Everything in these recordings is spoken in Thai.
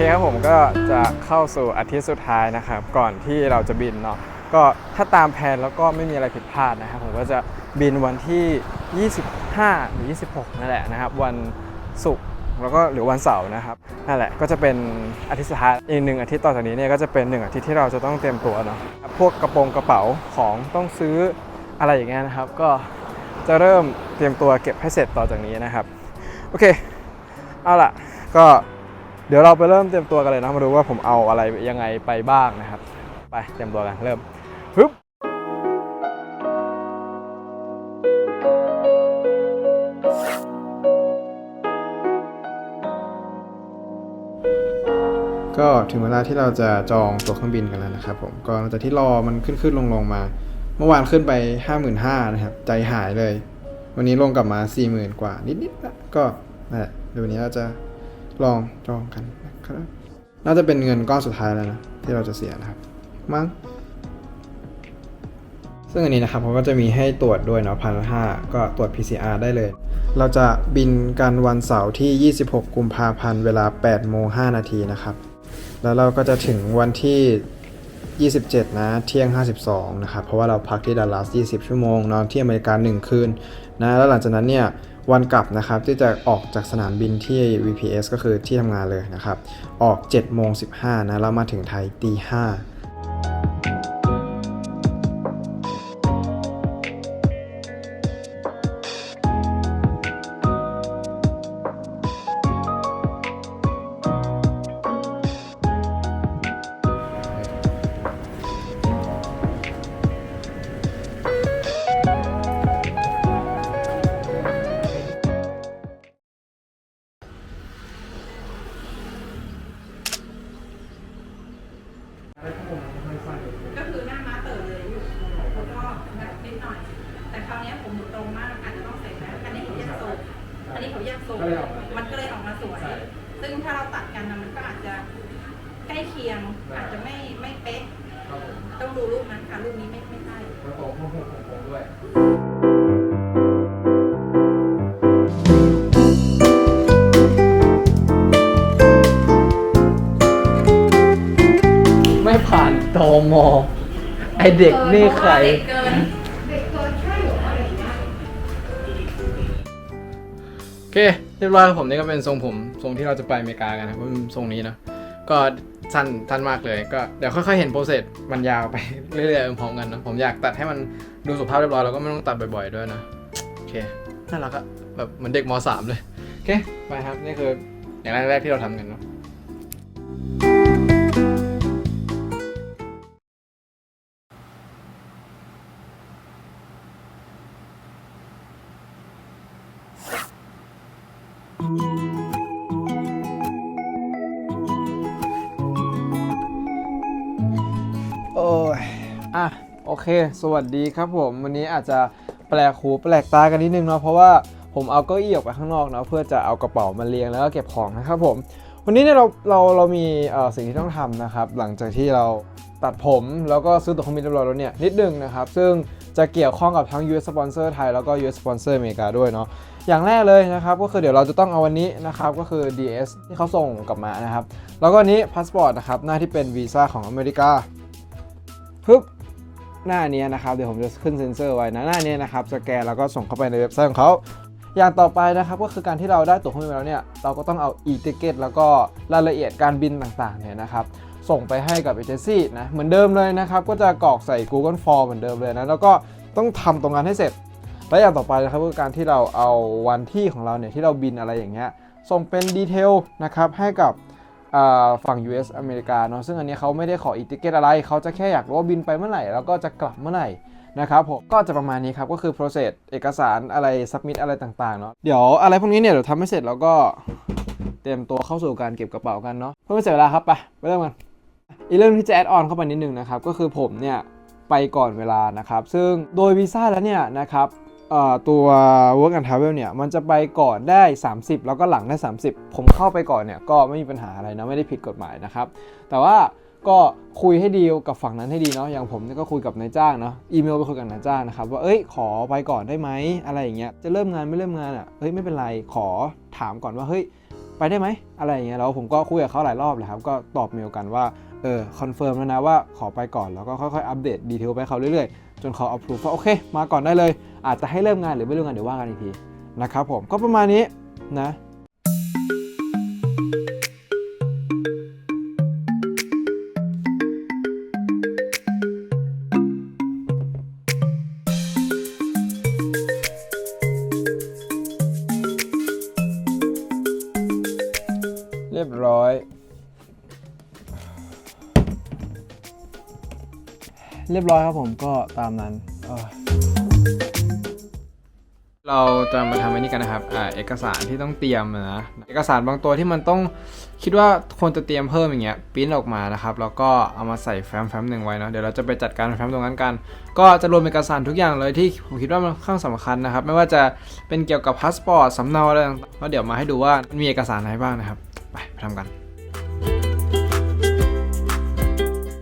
เคครับผมก็จะเข้าสู่อาทิตย์สุดท้ายนะครับ ก่อนที่เราจะบินเนาะก็ถ้าตามแผนแล้วก็ไม่มีอะไรผิดพลาดนะครับ ผมก็จะบินวันที่ 25 หรือ 26 นั่นแหละนะครับ วันศุกร์แล้วก็หรือวันเสาร์นะครับนั่นแหละก็จะเป็นอาทิตย์สุดท้ายอีกหนึ่งอาทิตย์ต่อจากนี้เนี่ยก็จะเป็นหนึ่งอาทิตย์ที่เราจะต้องเตรียมตัวเนาะพวกกระโปรงกระเป๋าของต้องซื้ออะไรอย่างเงี้ยนะครับ ก็จะเริ่มเตรียมตัวเก็บให้เสร็จต่อจากนี้นะครับ โอเค เอาล่ะก็ เดี๋ยวเราไปเริ่มเตรียมตัวกันเลยนะ มาดูว่าผมเอาอะไรยังไงไปบ้างนะครับ ไปเตรียมตัวกันเริ่มฮึบก็ถึงเวลาที่เราจะจองตั๋วเครื่องบินกันแล้วนะครับผมก็หลังจากที่รอมันขึ้นขึ้นลงลงมา เมื่อวานขึ้นไป 55,000นะครับ ใจหายเลย วันนี้ลงกลับมา 40,000 กว่านิดๆนะก็นั่นแหละเดี๋ยววันนี้เราจะ ลองจองกันนะครับน่าจะเป็นเงินก้อนสุดท้ายแล้วนะที่เราจะเสียนะครับมั้งซึ่งอันนี้นะครับเขาก็จะมีให้ตรวจด้วยเนาะพันห้าก็ตรวจ PCR ได้เลย เราจะบินกันวันเสาร์ที่ 26 กุมภาพันธ์เวลา8โมง5นาทีนะครับ แล้วเราก็จะถึงวันที่ 27 นะเที่ยง 52 นะครับ เพราะว่าเราพักที่ดัลลัส 20 ชั่วโมง นอนที่อเมริกา1คืนนะ แล้วหลังจากนั้นเนี่ย วันกลับนะครับที่จะออกจากสนามบินที่ VPS ก็คือที่ทำงานเลยนะครับ ออก7โมง15นะแล้วมาถึงไทยตี5 นี้เขาแยกโซนมันก็เลยออกมาสวยซึ่งถ้าเราตัดกันนะมันก็อาจจะใกล้เคียงอาจจะไม่ไม่เป๊ะต้องดูรูปนั้นค่ะรูปนี้ไม่ไม่ใช่ไม่ผ่านตมไอเด็กนี่ใคร เด็กเกิน เด็กเกินใช่หรออะไรอย่างเงี้ย โอเค เรียบร้อยครับผมนี่ก็เป็นทรงผมทรงที่เราจะไปอเมริกากันนะครับทรงนี้นะก็สั้นสั้นมากเลย ก็เดี๋ยวค่อยๆเห็นโปรเซสมันยาวไปเรื่อยๆพร้อมกันนะผมอยากตัดให้มันดูสุภาพเรียบร้อยแล้วก็ไม่ต้องตัดบ่อยๆด้วยนะโอเคน่ารักอะแบบเหมือนเด็กม .3 เลยโอเคไปครับนี่คืออย่างแรกๆที่เราทำกันเนาะ โอ้ยอะ โอเค สวัสดีครับผม วันนี้อาจจะแปลกหูแปลกตากันนิดนึงเนาะ เพราะว่าผมเอาเก้าอี้ออกไปข้างนอกเนาะ เพื่อจะเอากระเป๋ามาเรียงแล้วก็เก็บของนะครับผม วันนี้เนี่ยเรา เรา เรามีสิ่งที่ต้องทำนะครับ หลังจากที่เราตัดผมแล้วก็ซื้อตั๋วเครื่องบินเรียบร้อยแล้วเนี่ยนิดนึงนะครับ ซึ่งจะเกี่ยวข้องกับทั้ง US sponsor ไทยแล้วก็ US sponsor อเมริกาด้วยเนาะ อย่างแรกเลยนะครับก็คือเดี๋ยวเราจะต้องเอาวันนี้นะครับก็คือ DS ที่เขาส่งกลับมานะครับ แล้วก็อันนี้พาสปอร์ตนะครับหน้าที่เป็นวีซ่าของอเมริกาปึ๊บหน้านี้นะครับเดี๋ยวผมจะขึ้นเซ็นเซอร์ไว้นะหน้านี้นะครับสแกนแล้วก็ส่งเข้าไปในเว็บไซต์ของเขาอย่างต่อไปนะครับก็คือการที่เราได้ตั๋วเครื่องบินแล้วเนี่ยเราก็ต้องเอา e-ticket แล้วก็รายละเอียดการบินต่างๆเนี่ยนะครับส่งไปให้กับเอเจนซี่นะเหมือนเดิมเลยนะครับก็จะกรอกใส่ Google Form เหมือนเดิมเลยนะแล้วก็ต้องทำตรงนั้นให้เสร็จ และอย่างต่อไปนะครับก็คือการที่เราเอาวันที่ของเราเนี่ยที่เราบินอะไรอย่างเงี้ยส่งเป็นดีเทลนะครับให้กับฝั่ง US อเมริกาเนาะซึ่งอันนี้เขาไม่ได้ขออีติเกตอะไร เขาจะแค่อยากรู้ว่าบินไปเมื่อไหร่ แล้วก็จะกลับเมื่อไหร่นะครับผมก็จะประมาณนี้ครับ ก็คือ process เอกสารอะไร submit อะไรต่างๆเนาะเดี๋ยวอะไรพวกนี้เนี่ยเดี๋ยวทำให้เสร็จแล้วก็เตรียมตัวเข้าสู่การเก็บกระเป๋ากันเนาะเพื่อไม่เสียเวลาครับไปไปเริ่มกันอีกเรื่องที่จะ add on เข้าไปนิดนึงนะครับก็คือผมเนี่ยไปก่อนเวลานะครับ ซึ่งโดยวีซ่าแล้วเนี่ยนะครับ ตัว work and travel เนี่ย มันจะไปก่อนได้ 30 แล้วก็หลังได้ 30 ผมเข้าไปก่อนเนี่ย ก็ไม่มีปัญหาอะไรนะ ไม่ได้ผิดกฎหมายนะครับ แต่ว่าก็คุยให้ดีกับฝั่งนั้นให้ดีเนาะ อย่างผมก็คุยกับนายจ้างเนาะ อีเมลไปคุยกับนายจ้างนะครับ ว่า เอ้ย ขอไปก่อนได้ไหม อะไรอย่างเงี้ย จะเริ่มงานไม่เริ่มงานอะ เฮ้ย ไม่เป็นไร ขอถามก่อนว่า เฮ้ย ไปได้ไหม อะไรอย่างเงี้ย แล้วผมก็คุยกับเขาหลายรอบเลยครับ ก็ตอบเมลกันว่า เออ คอนเฟิร์มแล้วนะว่าขอไปก่อน แล้วก็ค่อยๆ อัปเดตดีเทลไปเขาเรื่อยๆ จนเขาอัพรูฟว่าโอเค มาก่อนได้เลย อาจจะให้เริ่มงานหรือไม่เริ่มงานเดี๋ยวว่ากันอีกทีนะครับผมก็ประมาณนี้นะ เรียบร้อยครับผมก็ตามนั้นเออเราจะมาทำอันนี้กันนะครับอ่าเอกสารที่ต้องเตรียมนะ เอกสารบางตัวที่มันต้องคิดว่าควรจะเตรียมเพิ่มอย่างเงี้ยปริ้นออกมานะครับ แล้วก็เอามาใส่แฟ้มแฟ้มหนึ่งไว้เนาะ เดี๋ยวเราจะไปจัดการแฟ้มตรงนั้นกัน ก็จะรวมเอกสารทุกอย่างเลยที่ผมคิดว่ามันค่อนข้างสำคัญนะครับ ไม่ว่าจะเป็นเกี่ยวกับพาสปอร์ตสำเนาอะไรต่างๆก็เดี๋ยวมาให้ดูว่ามีเอกสารอะไรบ้างนะครับ ไปไปทำกัน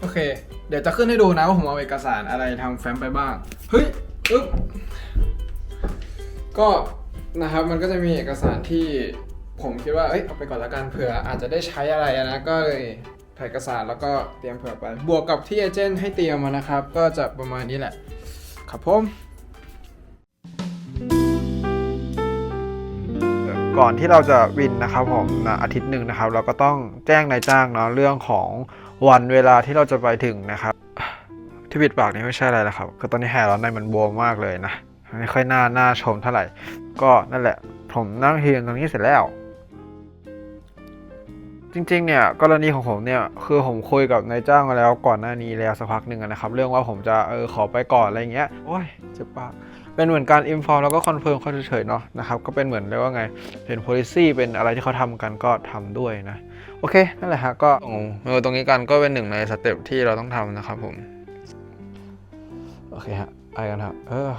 โอเคเดี๋ยวจะขึ้นให้ดูนะว่าผมเอาเอกสารอะไรทำแฟ้มไปบ้าง เฮ้ยอึ๊บก็นะครับมันก็จะมีเอกสารที่ผมคิดว่า เอ้ยเอาไปก่อนละกันเผื่ออาจจะได้ใช้อะไรนะก็เลยถ่ายเอกสารแล้วก็เตรียมเผื่อไป บวกกับที่เอเจนต์ให้เตรียมมานะครับ ก็จะประมาณนี้แหละ ครับผม ก่อนที่เราจะวินนะครับผมนะอาทิตย์หนึ่งนะครับ เราก็ต้องแจ้งนายจ้างเนาะเรื่องของวันเวลาที่เราจะไปถึงนะครับที่ปิดปากนี่ไม่ใช่อะไรแล้วครับคือตอนนี้แฮร์เราในมันบวมมากเลยนะไม่ค่อยน่าน่าชมเท่าไหร่ ก็นั่นแหละ ผมนั่งเรียนตรงนี้เสร็จแล้ว จริงๆ เนี่ยกรณีของผมเนี่ยคือผมคุยกับนายจ้างมาแล้วก่อนหน้านี้แล้วสักพักหนึ่งนะครับ เรื่องว่าผมจะเออขอไปก่อนอะไรเงี้ยโอ้ยเจ็บปาก เป็นเหมือนการอินฟอร์แล้วก็คอนเฟิร์มเขาเฉยๆเนาะนะครับก็เป็นเหมือนเรียกว่าไงเป็น policy เป็นอะไรที่เขาทำกันก็ทำด้วยนะโอเคนั่นแหละฮะก็เออตรงนี้กันก็เป็นหนึ่งในสเต็ปที่เราต้องทำนะครับผมโอเคฮะไปกันครับเออ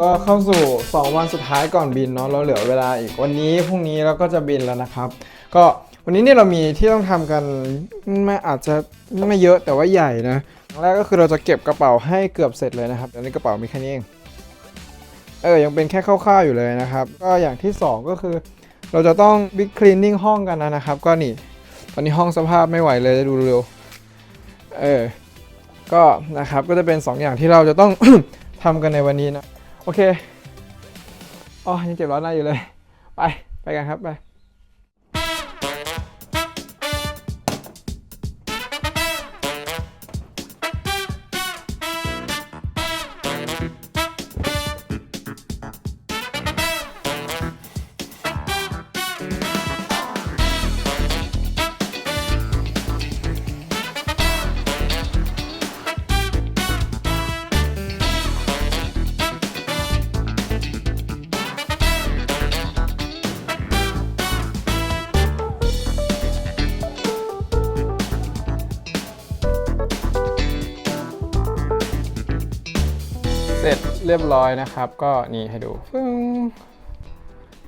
ก็เข้าสู่ 2 วันสุดท้ายก่อนบินเนาะเราเหลือเวลาอีกวันนี้พรุ่งนี้เราก็จะบินแล้วนะครับ ก็วันนี้เนี่ยเรามีที่ต้องทำกันไม่อาจจะไม่เยอะแต่ว่าใหญ่นะแรกก็คือเราจะเก็บกระเป๋าให้เกือบเสร็จเลยนะครับเดี๋ยวนี้กระเป๋ามีแค่นี้เองเออยังเป็นแค่คร่าวๆอยู่เลยนะครับ ก็อย่างที่ 2 ก็คือ เราจะต้องบิ๊กคลีนนิ่งห้องกันนะครับ ก็นี่ตอนนี้ห้องสภาพไม่ไหวเลยดูเร็วเออก็นะครับก็จะเป็น 2 อย่างที่เราจะต้องทำกันในวันนี้นะ โอเค อ๋อ ยังเจ็บร้อนหน้าอยู่เลย ไป ไปกันครับ ไป เรียบร้อยนะครับ ก็นี่ให้ดูฟึ้ง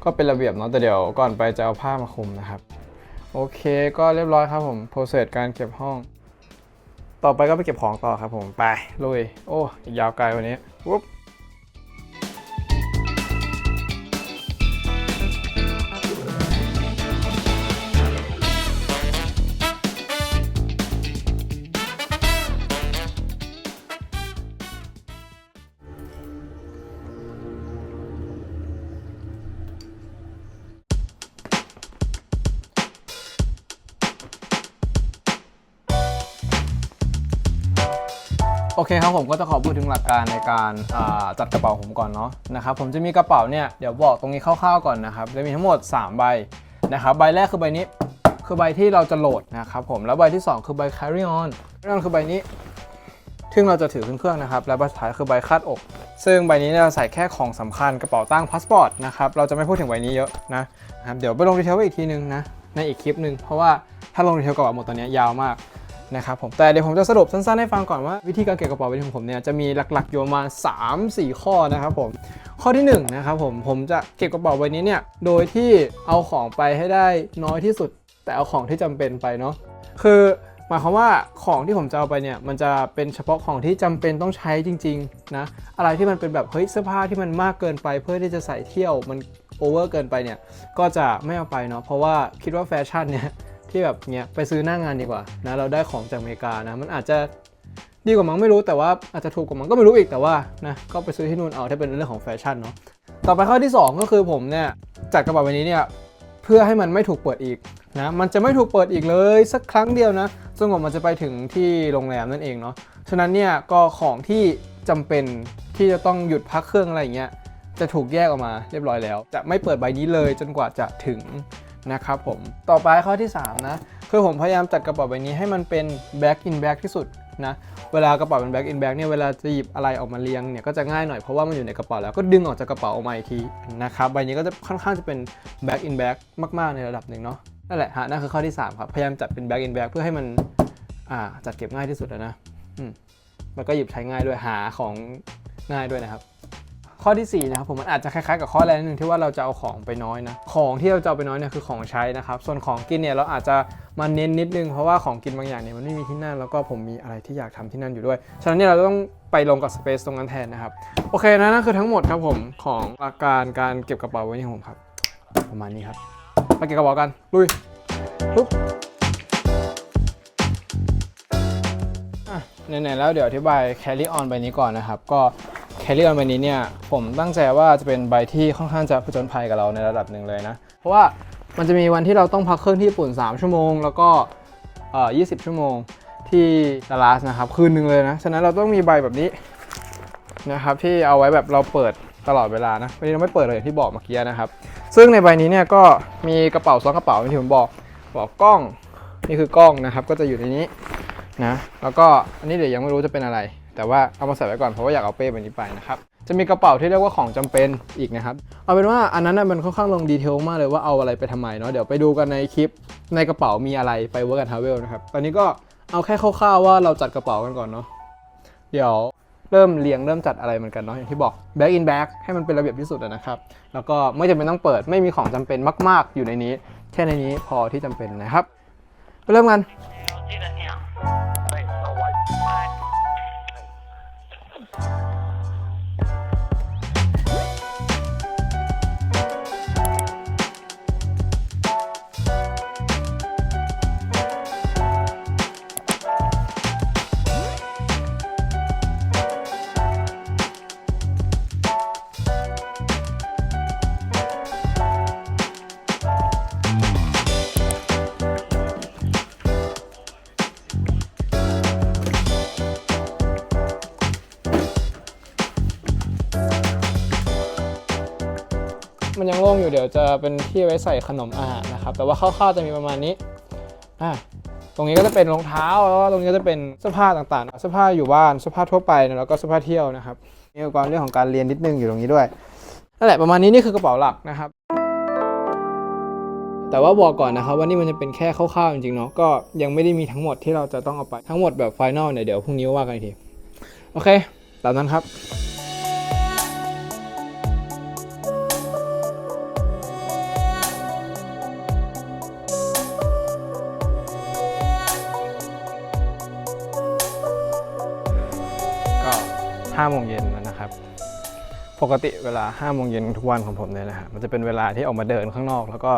ก็เป็นระเบียบเนาะแต่เดี๋ยวก่อนไปจะเอาผ้ามาคลุมนะครับ โอเคก็เรียบร้อยครับผมโปรเซสการเก็บห้อง ต่อไปก็ไปเก็บของต่อครับผมไปลุยโอ้ยาวไกลวันนี้วุ๊บ เคครับผมก็จะขอพูดถึงหลักการในการจัดกระเป๋าผมก่อนเนาะนะครับผมจะมีกระเป๋าเนี่ยเดี๋ยวบอกตรงนี้คร่าวๆก่อนนะครับจะมีทั้งหมด 3 ใบนะครับใบแรกคือใบนี้คือใบที่เราจะโหลดนะครับผมแล้วใบที่ 2 คือใบ carry on carry on คือใบนี้ซึ่งเราจะถือขึ้นเครื่องนะครับและใบสุดท้ายคือใบคาดอก ซึ่งใบนี้เราใส่แค่ของสำคัญกระเป๋าตั้งพาสปอร์ตนะครับเราจะไม่พูดถึงใบนี้เยอะนะครับเดี๋ยวไปลงดีเทลไว้อีกทีนึงนะในอีกคลิปหนึ่งเพราะว่าถ้าลงดีเทลกระเป๋าหมดตอนนี้ยาวมาก นะครับผมแต่เดี๋ยวผมจะสรุปสั้นๆให้ฟังก่อนว่าวิธีการเก็บกระเป๋าใบนี้ของผมเนี่ยจะมีหลักๆอยู่ประมาณ3-4 ข้อนะครับผมข้อที่1นนะครับผมผมจะเก็บกระเป๋าใบนี้เนี่ยโดยที่เอาของไปให้ได้น้อยที่สุด แต่เอาของที่จำเป็นไปเนาะคือหมายความว่าของที่ผมจะเอาไปเนี่ยมันจะเป็นเฉพาะของที่จำเป็นต้องใช้จริงๆนะอะไรที่มันเป็นแบบเฮ้ยเสื้อผ้าที่มันมากเกินไป เพื่อที่จะใส่เที่ยวมันโอเวอร์เกินไปเนี่ยก็จะไม่เอาไปเนาะเพราะว่าคิดว่าแฟชั่นเนี่ย ที่แบบเนี้ยไปซื้อหน้างานดีกว่านะเราได้ของจากอเมริกานะมันอาจจะดีกว่ามั้งไม่รู้แต่ว่าอาจจะถูกกว่ามั้งก็ไม่รู้อีกแต่ว่านะก็ไปซื้อที่นู่นเอาถ้าเป็นเรื่องของแฟชั่นเนาะต่อไปข้อที่ 2 ก็คือผมเนี่ยจัดกระเป๋าใบนี้เนี่ยเพื่อให้มันไม่ถูกเปิดอีกนะมันจะไม่ถูกเปิดอีกเลยสักครั้งเดียวนะจนกว่ามันจะไปถึงที่โรงแรมนั่นเองเนาะฉะนั้นเนี่ยก็ของที่จำเป็นที่จะต้องหยุดพักเครื่องอะไรอย่างเงี้ยจะถูกแยกออกมาเรียบร้อยแล้ว จะไม่เปิดใบนี้เลยจนกว่าจะถึง นะครับผมต่อไปข้อที่สามนะ คือผมพยายามจัดกระเป๋าใบนี้ให้มันเป็น back in back ที่สุดนะเวลากระเป๋าเป็น back in back เนี่ยเวลาจะหยิบอะไรออกมาเรียงเนี่ยก็จะง่ายหน่อยเพราะว่ามันอยู่ในกระเป๋าแล้วก็ดึงออกจากกระเป๋าออกมาอีกทีนะครับใบนี้ก็จะค่อนข้างจะเป็น back in back มาก ๆ ในระดับหนึ่งเนาะนั่นแหละฮะนั่นคือข้อที่ 3 ครับ พยายามจัดเป็น back in back เพื่อให้มันจัดเก็บง่ายที่สุดนะอืมแล้วก็หยิบใช้ง่ายด้วยหาของง่ายด้วยนะครับ ข้อทีสี่4นะครับผมมันอาจจะคล้ายๆกับข้อแรกนิดนึงที่ว่าเราจะเอาของไปน้อยนะของที่เราจะเอาไปน้อยเนี่ยคือของใช้นะครับส่วนของกินเนี่ยเราอาจจะมาเน้นนิดนึงเพราะว่าของกินบางอย่างเนี่ยมันไม่มีที่นั่นแล้วก็ผมมีอะไรที่อยากทำที่นั่นอยู่ด้วยฉะนั้นเนี่ยเราต้องไปลงกับสเปซตรงนั้นแทนนะครับโอเคนะนั่นคือทั้งหมดครับผมของหลัการการเก็บกระเป๋าไว้ในผมครับประมาณนี้ครับไปเก็บกระเป๋ากันลุยปุ๊บอะไหนๆแล้วเดี๋ยวอธิบาย carry on ใบนี้ก่อนนะครับ ก็ แคลรี่ออนใบนี้เนี่ยผมตั้งใจว่าจะเป็นใบที่ค่อนข้างจะผจญภัยกับเราในระดับหนึ่งเลยนะ เพราะว่ามันจะมีวันที่เราต้องพักเครื่องที่ญี่ปุ่น 3 ชั่วโมง แล้วก็เอ่อ20 ชั่วโมงที่ดัลลัสนะครับคืนหนึ่งเลยนะ ฉะนั้นเราต้องมีใบแบบนี้นะครับที่เอาไว้แบบเราเปิดตลอดเวลานะวันนี้เราไม่เปิดเลยอย่างที่บอกเมื่อกี้นะครับ ซึ่งในใบนี้เนี่ยก็มีกระเป๋าซ้อนกระเป๋าอย่างที่ผมบอกบอกกล้องนี่คือกล้องนะครับก็จะอยู่ในนี้นะแล้วก็อันนี้เดี๋ยวยังไม่รู้จะเป็นอะไร แต่ว่าเอามาใส่ไว้ก่อนเพราะว่าอยากเอาเป้ใบนี้ไปนะครับจะมีกระเป๋าที่เรียกว่าของจำเป็นอีกนะครับ เอาเป็นว่าอันนั้นน่ะมันค่อนข้างลงดีเทลมากเลยว่าเอาอะไรไปทำไมเนาะเดี๋ยวไปดูกันในคลิปในกระเป๋ามีอะไรไปเวิร์กกันทาวเวลนะครับ ตอนนี้ก็เอาแค่คร่าวๆว่าเราจัดกระเป๋ากันก่อนเนาะเดี๋ยวเริ่มเรียงเริ่มจัดอะไรเหมือนกันเนาะอย่างที่บอก back in back ให้มันเป็นระเบียบที่สุดนะครับแล้วก็ไม่จำเป็นต้องเปิดไม่มีของจำเป็นมาก ๆ อยู่ในนี้ แค่ในนี้พอที่จำเป็นนะครับไปเริ่มกัน มันยังโล่งอยู่เดี๋ยวจะเป็นที่ไว้ใส่ขนมอาหารนะครับ แต่ว่าคร่าวๆจะมีประมาณนี้อะตรงนี้ก็จะเป็นรองเท้าแล้วก็ตรงนี้ก็จะเป็นเสื้อผ้าต่างๆเสื้อผ้าอยู่บ้านเสื้อผ้าทั่วไปนะแล้วก็เสื้อผ้าเที่ยวนะครับมีอุปกรณ์เรื่องของการเรียนนิดนึงอยู่ตรงนี้ด้วยนั่นแหละประมาณนี้นี่คือกระเป๋าหลักนะครับ แต่ว่าบอกก่อนนะครับว่านี่มันจะเป็นแค่คร่าวๆจริงๆเนาะก็ยังไม่ได้มีทั้งหมดที่เราจะต้องเอาไปทั้งหมดแบบไฟนลเนี่ยเดี๋ยวพรุ่งนี้ว่ากันอีกทีโอเคตามนั้นครับ ปกติเวลา5โมงเย็นทุกวันของผมเนี่ยนะฮะมันจะเป็นเวลาที่ออกมาเดินข้างนอก แล้วก็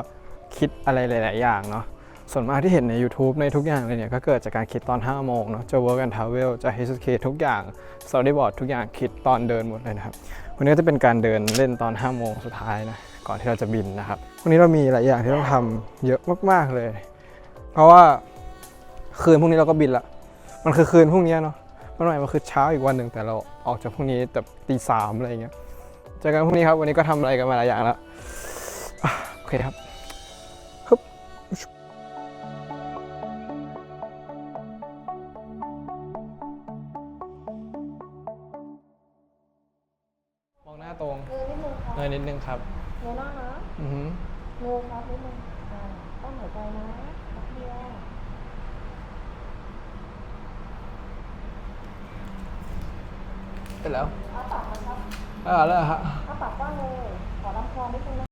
คิดอะไรหลาย ๆ อย่างเนาะส่วนมากที่เห็นใน YouTube ในทุกอย่างเลยเนี่ย ก็เกิดจากการคิดตอน 5 โมงเนาะจะ work and travel จะ HSK ทุกอย่าง storyboard ทุกอย่างคิดตอนเดินหมดเลยนะครับ วันนี้ก็จะเป็นการเดินเล่นตอน 5 โมงสุดท้ายนะ ก่อนที่เราจะบินนะครับ วันนี้เรามีหลายอย่างที่ต้องทำเยอะมาก ๆ เลย เพราะว่าคืนพรุ่งนี้เราก็บินละ มันคือคืนพรุ่งนี้เนาะวันใหม่มันคือเช้าอีกวันหนึ่งแต่เราออกจากพรุ่งนี้แบบตีสามอะไรเงี้ย เจอกันพรุ่งนี้ครับ วันนี้ก็ทำอะไรกันมาหลายอย่างแล้วอะโอเคครับฮึบมองหน้าตรงเงยนิดนึงครับเงยนิดนึงครับเงยหน้านะอือหือ เงยครับนิดนึงอ่าต้องหายใจนะนับเดียวเสร็จแล้วเอ่าแล้วฮะ ถ้าปากกว้างเลยขอลำคอนิดนึงนะ